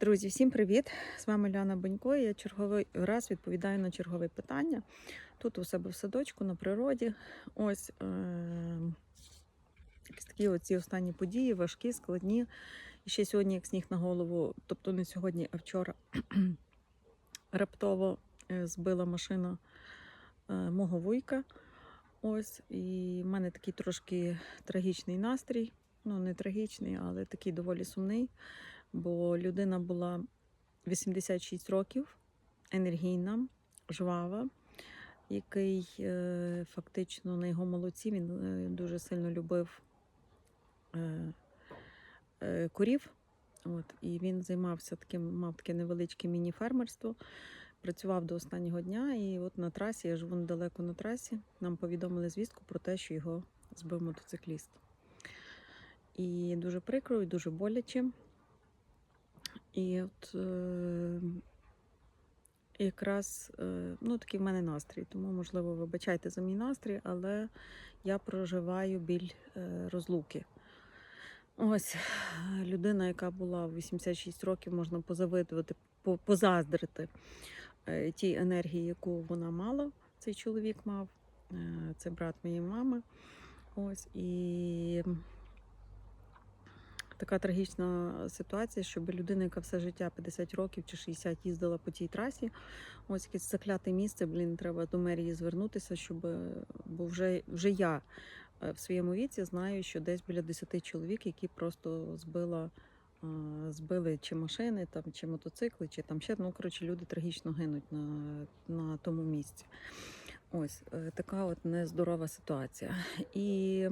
Друзі, всім привіт! З вами Ляна Бонько. Я черговий раз відповідаю на чергове питання. Тут у себе в садочку на природі. Ось е- такі оці останні події, важкі, складні. І ще сьогодні, як сніг на голову, тобто не сьогодні, а вчора раптово е, збила машина е, мого вуйка. Ось, і в мене такий трошки трагічний настрій. Ну, не трагічний, але такий доволі сумний бо людина була 86 років, енергійна, жвава, який е, фактично на його молодці він е, дуже сильно любив е, е. От, і він займався таким, мав таке невеличке міні-фермерство, працював до останнього дня. І от на трасі, я живу недалеко на трасі, нам повідомили звістку про те, що його збив мотоцикліст. І дуже прикро, і дуже боляче. І от е, якраз е, ну, такий в мене настрій, тому, можливо, вибачайте за мій настрій, але я проживаю біль е, розлуки. Ось людина, яка була в 86 років, можна позавидувати, позаздрити е, тій енергії, яку вона мала, цей чоловік мав, е, це брат моєї мами. Ось і така трагічна ситуація, щоб людина, яка все життя 50 років чи 60 їздила по тій трасі, ось якесь закляте місце, блін, треба до мерії звернутися, щоб бо вже, вже я е, в своєму віці знаю, що десь біля 10 чоловік, які просто збила. е, Збили чи машини, там, чи мотоцикли, чи там ще ну коротше, люди трагічно гинуть на, на тому місці. Ось е, така от нездорова ситуація. І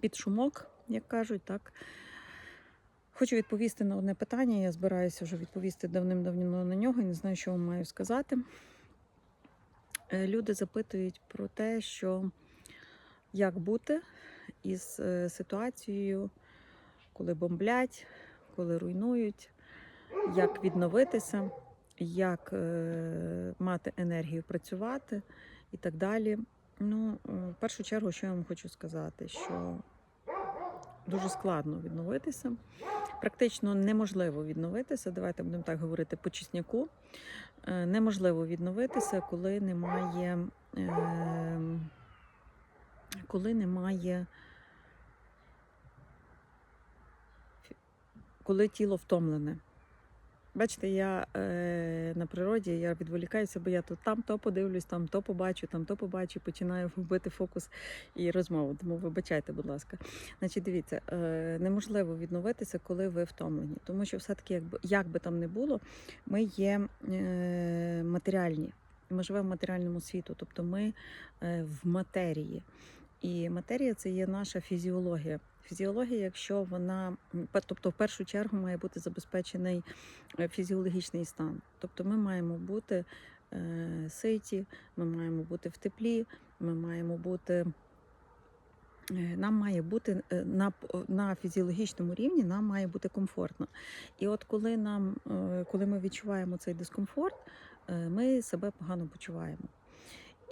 під шумок, як кажуть, так Хочу відповісти на одне питання. Я збираюся вже відповісти давним-давно на нього і не знаю, що вам маю сказати. Е, Люди запитують про те, що як бути із е, ситуацією, коли бомблять, коли руйнують, як відновитися, як е, мати енергію працювати і так далі. Ну, в першу чергу, що я вам хочу сказати, що дуже складно відновитися. Практично неможливо відновитися. Давайте будемо так говорити по чесняку. Е, Неможливо відновитися, коли немає, е, коли немає, коли тіло втомлене. Бачите, я е, на природі я відволікаюся, бо я тут там то подивлюсь, там то побачу, там то побачу, починаю вбити фокус і розмову. Тому вибачайте, будь ласка. Значить, дивіться, е, неможливо відновитися, коли ви втомлені, тому що все-таки, якби як би там не було, ми є е, матеріальні. Ми живемо в матеріальному світу, тобто ми е, в матерії. І матерія це є наша фізіологія. Фізіологія, якщо вона, тобто в першу чергу має бути забезпечений е, фізіологічний стан. Тобто ми маємо бути е, ситі, ми маємо бути в теплі, ми маємо бути. е, Нам має бути на, на фізіологічному рівні, нам має бути комфортно. І от коли нам, коли ми відчуваємо цей дискомфорт, ми себе погано почуваємо.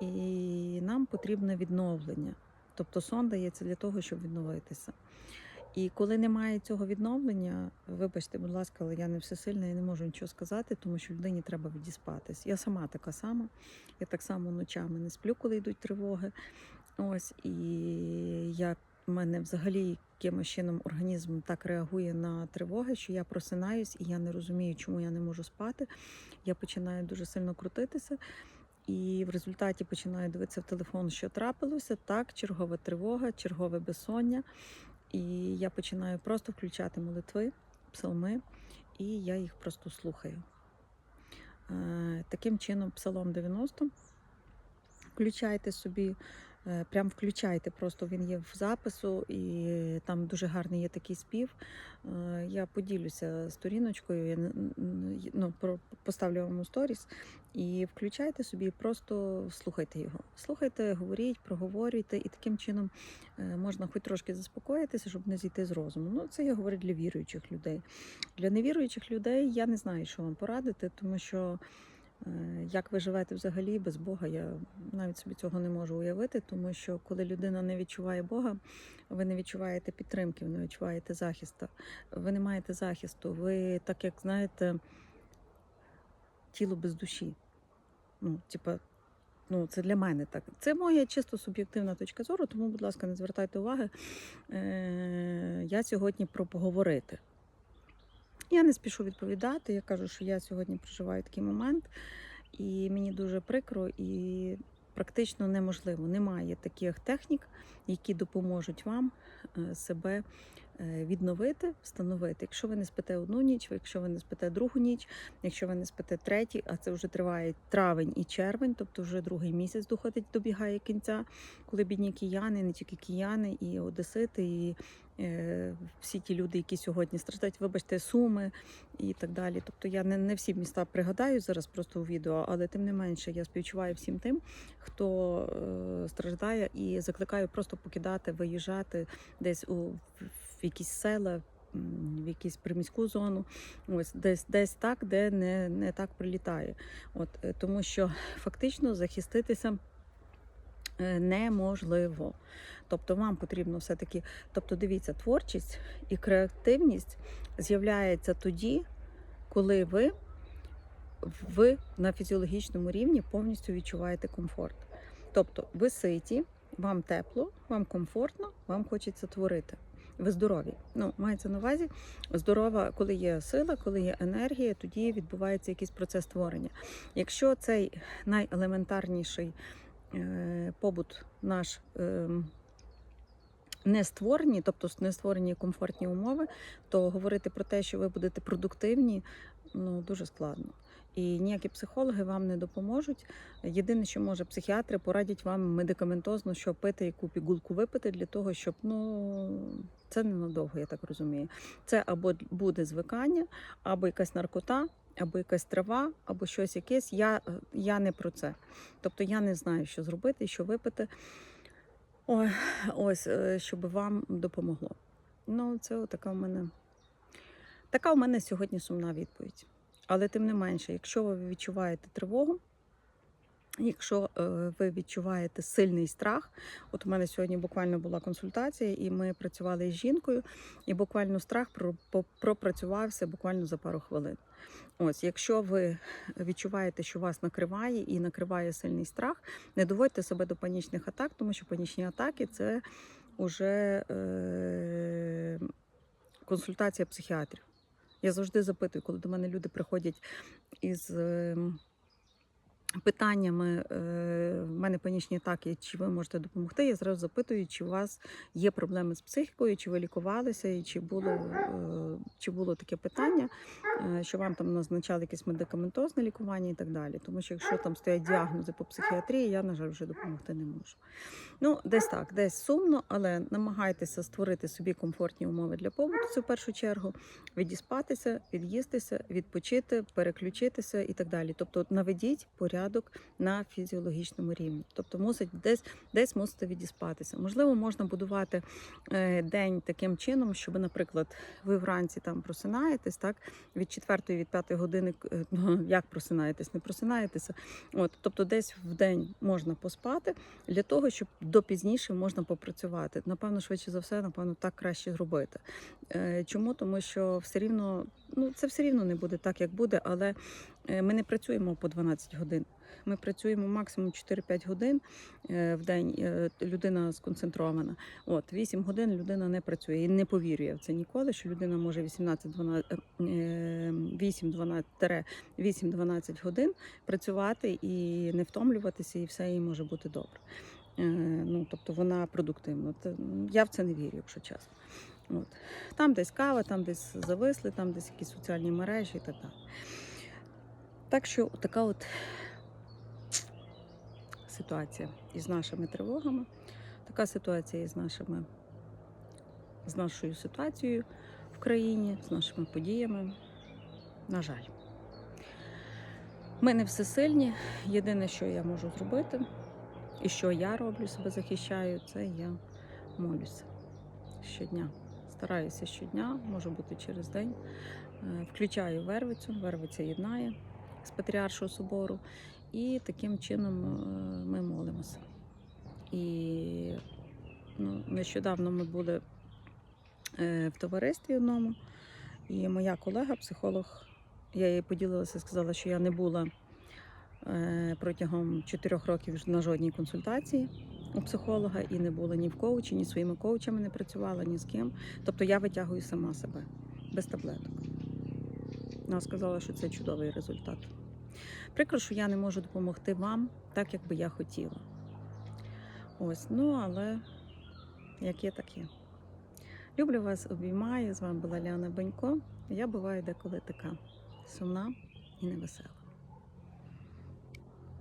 І нам потрібне відновлення. Тобто сон дається для того, щоб відновитися. І коли немає цього відновлення, вибачте, будь ласка, але я не всесильна і не можу нічого сказати, тому що людині треба відіспатись. Я сама така сама. Я так само ночами не сплю, коли йдуть тривоги. Ось і я в мене взагалі якимось чином організм так реагує на тривоги, що я просинаюсь і я не розумію, чому я не можу спати. Я починаю дуже сильно крутитися. І в результаті починаю дивитися в телефон, що трапилося. Так, чергова тривога, чергове безсоння. І я починаю просто включати молитви, псалми, і я їх просто слухаю. Е, Таким чином, псалом 90. Включайте собі, прям включайте, просто він є в запису, і там дуже гарний є такий спів. Е, Я поділюся сторіночкою, я ну, поставлю вам у сторіс. І включайте собі, просто слухайте його. Слухайте, говоріть, проговорюйте, і таким чином е, можна хоч трошки заспокоїтися, щоб не зійти з розуму. Ну, це я говорю для віруючих людей. Для невіруючих людей я не знаю, що вам порадити, тому що Е, Як ви живете взагалі без Бога, я навіть собі цього не можу уявити, тому що коли людина не відчуває Бога, ви не відчуваєте підтримки, ви не відчуваєте захисту. Ви не маєте захисту. Ви, так як знаєте, тіло без душі. Ну, типа, ну, це для мене так. Це моя чисто суб'єктивна точка зору, тому, будь ласка, не звертайте уваги. Е, я сьогодні про поговорити. Я не спішу відповідати. Я кажу, що я сьогодні проживаю такий момент, і мені дуже прикро і практично неможливо. Немає таких технік, які допоможуть вам е, себе відновити, встановити. Якщо ви не спите одну ніч, якщо ви не спите другу ніч, якщо ви не спите третій, а це вже триває травень і червень, тобто вже другий місяць доходить, добігає кінця, коли бідні кияни, не тільки кияни, і одесити, і е, всі ті люди, які сьогодні страждають, вибачте, суми і так далі. Тобто я не, не всі міста пригадаю зараз просто у відео, але тим не менше я співчуваю всім тим, хто е, страждає, і закликаю просто покидати, виїжджати десь у в якісь села. В якусь приміську зону, ось десь десь так, де не, не так прилітає. От е, тому що фактично захиститися е, неможливо. Тобто вам потрібно все-таки, тобто дивіться, творчість і креативність з'являється тоді, коли ви, ви на фізіологічному рівні повністю відчуваєте комфорт. Тобто ви ситі, вам тепло, вам комфортно, вам хочеться творити. Ви здорові. Ну, мається на увазі, здорова, коли є сила, коли є енергія, тоді відбувається якийсь процес творення. Якщо цей найелементарніший е, побут наш е, не створені, тобто не створені комфортні умови, то говорити про те, що ви будете продуктивні, ну дуже складно. І ніякі психологи вам не допоможуть. Єдине, що може психіатри порадять вам медикаментозно, що пити, яку пігулку випити для того, щоб ну це ненадовго, я так розумію. Це або буде звикання, або якась наркота, або якась трава, або щось якесь. Я, я не про це. Тобто я не знаю, що зробити, що випити. Ой, ось, е, щоб вам допомогло. Ну, це така в мене. Така у мене сьогодні сумна відповідь. Але тим не менше, якщо ви відчуваєте тривогу, якщо е, ви відчуваєте сильний страх, от у мене сьогодні буквально була консультація, і ми працювали з жінкою, і буквально страх пропрацювався буквально за пару хвилин. Ось, якщо ви відчуваєте, що вас накриває і накриває сильний страх, не доводьте себе до панічних атак, тому що панічні атаки це вже е, консультація психіатрів. Я завжди запитую, коли до мене люди приходять із е, питаннями, е, в мене панічні атаки, чи ви можете допомогти, я зразу запитую, чи у вас є проблеми з психікою, чи ви лікувалися, і чи було, е, чи було таке питання, е, що вам там назначали якесь медикаментозне лікування і так далі. Тому що якщо там стоять діагнози по психіатрії, я, на жаль, вже допомогти не можу. Ну, десь так, десь сумно, але намагайтеся створити собі комфортні умови для побуту, це в першу чергу, відіспатися, від'їстися, відпочити, переключитися і так далі. Тобто наведіть порядок на фізіологічному рівні. Тобто мусить десь десь мусите відіспатися. Можливо, можна будувати е, день таким чином, щоб, наприклад, ви вранці там просинаєтесь, так від 4 від 5 години, е, ну, як просинаєтесь, не просинаєтеся. От, тобто, десь в день можна поспати для того, щоб до пізніше можна попрацювати. Напевно, швидше за все, напевно, так краще зробити. Е, Чому? Тому що все рівно, ну це все рівно не буде так, як буде, але ми не працюємо по 12 годин. Ми працюємо максимум 4-5 годин е, в день. е, Людина сконцентрована. От 8 годин людина не працює і не повірює в це ніколи, що людина може 18-12, е, 8-12 годин працювати і не втомлюватися, і все їй може бути добре. Ну, тобто вона продуктивна. Я в це не вірю, якщо чесно. От. Там десь кава, там десь зависли, там десь якісь соціальні мережі і так далі. Так що така от ситуація із нашими тривогами, така ситуація із нашими з нашою ситуацією в країні, з нашими подіями. На жаль. Ми не всесильні. Єдине, що я можу зробити, і що я роблю, себе захищаю, це я молюся щодня. Стараюся щодня, може бути через день. Е, Включаю вервицю, вервиця єднає. з Патріаршого собору, і таким чином е, ми молимося. І ну, нещодавно ми були е, в товаристві одному, і моя колега, психолог, я їй поділилася, сказала, що я не була е, протягом чотирьох років на жодній консультації у психолога і не була ні в коучі, ні своїми коучами не працювала, ні з ким. Тобто я витягую сама себе без таблеток. Вона сказала, що це чудовий результат. Прикро, що я не можу допомогти вам так, як би я хотіла. Ось, ну але як є, так є. Люблю вас, обіймаю. З вами була Ляна Бенько. Я буваю деколи така сумна і невесела.